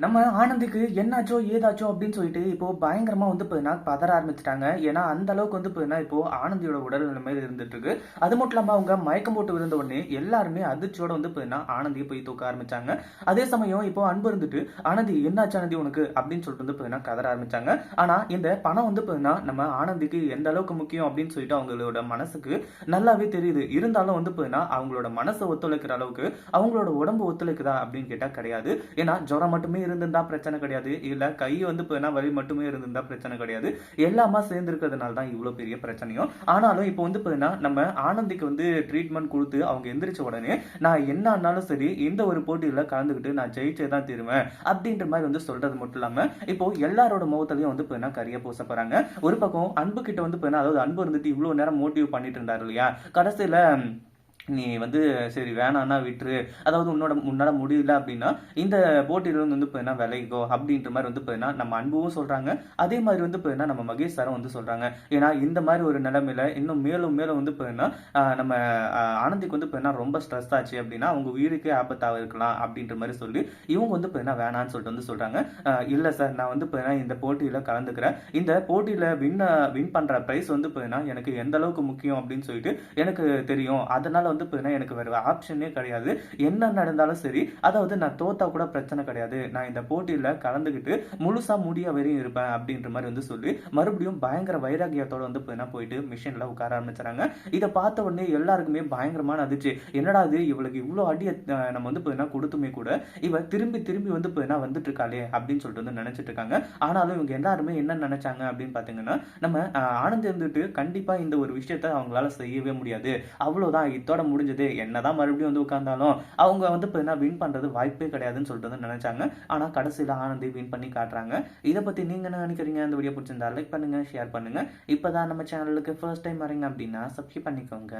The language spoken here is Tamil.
நம்ம ஆனந்திக்கு என்னாச்சோ ஏதாச்சோ அப்படின்னு சொல்லிட்டு இப்போ பயங்கரமா வந்து போயினா பதற ஆரம்பிச்சிட்டாங்க. ஏன்னா அந்த அளவுக்கு வந்து போயினா இப்போ ஆனந்தியோட உடல் நிலைமையில இருந்துட்டு இருக்கு. அது மட்டும் இல்லாம அவங்க மயக்கம் போட்டு விழுந்த உடனே எல்லாருமே அதிர்ச்சியோட வந்து போயினா ஆனந்தியை போய் தூக்க ஆரம்பிச்சாங்க. அதே சமயம் இப்போ அன்பு இருந்துட்டு ஆனந்தி என்னாச்சு ஆனந்தி உனக்கு? அப்படின்னு சொல்லிட்டு வந்து பார்த்தீங்கன்னா கதற ஆரம்பிச்சாங்க. ஆனா இந்த பணம் வந்து போயினா நம்ம ஆனந்திக்கு எந்த அளவுக்கு முக்கியம் அப்படின்னு சொல்லிட்டு அவங்களோட மனசுக்கு நல்லாவே தெரியுது. இருந்தாலும் வந்து போயினா அவங்களோட மனசை ஒத்துழைக்கிற அளவுக்கு அவங்களோட உடம்பு ஒத்துழைக்குதா அப்படின்னு கேட்டா கிடையாது. ஏன்னா ஜுரம் மட்டுமே இருந்திருந்தா பிரச்சனை கிடையாது. இல்ல கை வந்து போனா வலி மட்டுமே இருந்திருந்தா பிரச்சனை கிடையாது. எல்லாமா சேர்ந்து இருக்கிறதுனால தான் இவ்வளவு பெரிய பிரச்சனையும். ஆனாலும் இப்போ வந்து பார்த்தீங்கன்னா நம்ம ஆனந்திக்கு வந்து ட்ரீட்மெண்ட் கொடுத்து அவங்க எந்திரிச்ச உடனே நான் என்ன ஆனாலும் சரி இந்த ஒரு போட்டியில கலந்துக்கிட்டு நான் ஜெயிச்சே தான் தீருவேன் அப்படின்ற மாதிரி வந்து சொல்றது மட்டும் இல்லாம இப்போ எல்லாரோட முகத்திலையும் வந்து போனா கரிய பூச போறாங்க. ஒரு பக்கம் அன்பு கிட்ட வந்து பார்த்தீங்கன்னா அதாவது அன்பு இருந்துட்டு இவ்வளவு நேரம் மோட்டிவ் பண்ணிட்டு இருந்தாரு இல்லையா? கடைசியில நீ வந்து சரி வேணான்னா விட்டுரு. அதாவது உன்னோட உன்னால் முடியல அப்படின்னா இந்த போட்டியிலிருந்து வந்து போயினா விலைக்கோ அப்படின்ற மாதிரி வந்து போயினா நம்ம அன்பும் சொல்கிறாங்க அதே மாதிரி வந்து போயினா நம்ம மகேஷ் சாரும் வந்து சொல்கிறாங்க ஏன்னா இந்த மாதிரி ஒரு நிலைமையில இன்னும் மேலும் மேலும் வந்து போயினா நம்ம ஆனந்திக்கு வந்து போயினா ரொம்ப ஸ்ட்ரெஸ் ஆச்சு அப்படின்னா அவங்க உயிருக்கே ஆபத்தாக இருக்கலாம் அப்படின்ற மாதிரி சொல்லி இவங்க வந்து போயினா வேணான்னு சொல்லிட்டு வந்து சொல்கிறாங்க இல்லை சார் நான் வந்து போயினா இந்த போட்டியில் கலந்துக்கிறேன். இந்த போட்டியில் வின் வின் பண்ணுற ப்ரைஸ் வந்து போயினா எனக்கு எந்த அளவுக்கு முக்கியம் அப்படின்னு சொல்லிட்டு எனக்கு தெரியும். அதனால வந்து போயினா எனக்கு வேறு ஆப்ஷனே கிடையாது. என்ன நடந்தாலும் சரி அதாவது நான் தோத்தா கூட பிரச்சனை கிடையாது. நான் இந்த போட்டியில் கலந்துக்கிட்டு முழுசாக முடிய வரையும் இருப்பேன் அப்படின்ற மாதிரி வந்து சொல்லி மறுபடியும் பயங்கர வைராகியத்தோட வந்து போயினா போயிட்டு மிஷினில் உட்கார ஆரம்பிச்சுறாங்க இதை பார்த்த உடனே எல்லாருக்குமே பயங்கரமான அதிர்ச்சி. என்னடா இது இவளுக்கு இவ்வளோ அடியை நம்ம வந்து போயினா கொடுத்துமே கூட இவ திரும்பி திரும்பி வந்து போயினா வந்துட்டு இருக்காளே அப்படின்னு சொல்லிட்டு வந்து நினைச்சிட்டு இருக்காங்க. ஆனாலும் இவங்க எல்லாருமே என்ன நினைச்சாங்க அப்படின்னு பார்த்தீங்கன்னா நம்ம ஆனந்த் இருந்துட்டு கண்டிப்பாக இந்த ஒரு விஷயத்த அவங்களால செய்யவே முடியாது. அவ்வளோதான் இதோட முடிஞ்சது என்னதான் மறுபடியும் வந்து உட்கார்ந்தாலும் அவங்க வந்து இப்போ வின் பண்றது வாய்ப்பே கிடையாதுன்னு சொல்லிட்டு வந்து நினைச்சாங்க. ஆனா கடைசியில ஆனந்தி வின் பண்ணி காட்டுறாங்க. இதை பத்தி நீங்க என்ன நினைக்கிறீங்க? அந்த வீடியோ பிடிச்சிருந்தா லைக் பண்ணுங்க ஷேர் பண்ணுங்க. இப்பதான் நம்ம சேனலுக்கு ஃபர்ஸ்ட் டைம் வரீங்க அப்படின்னா சப்ஸ்கிரைப் பண்ணிக்கோங்க.